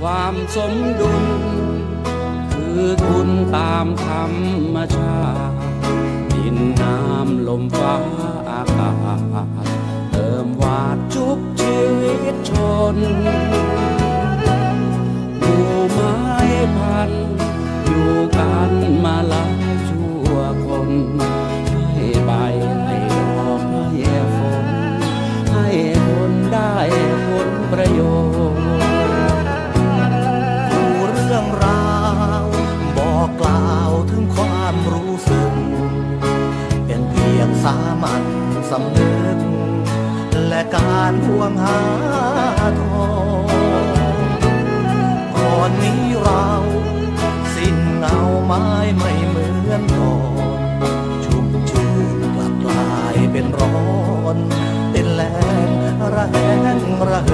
ความสมดุล คือคุณตามธรรมชาติดินน้ำลมฟ้าอากาศเติมวาดชุบชีวิตชนหมู่ไม้พันอยู่กันาวถึงความรู้สึก เป็นเพียงสามัญสำนึก และการห่วงหาทองก่อนนี้เราสิ้นเงาไม้ไม่เหมือนก่อนชุ่มชื่นกลับกลายเป็นร้อน เป็นแรงระแหงระเห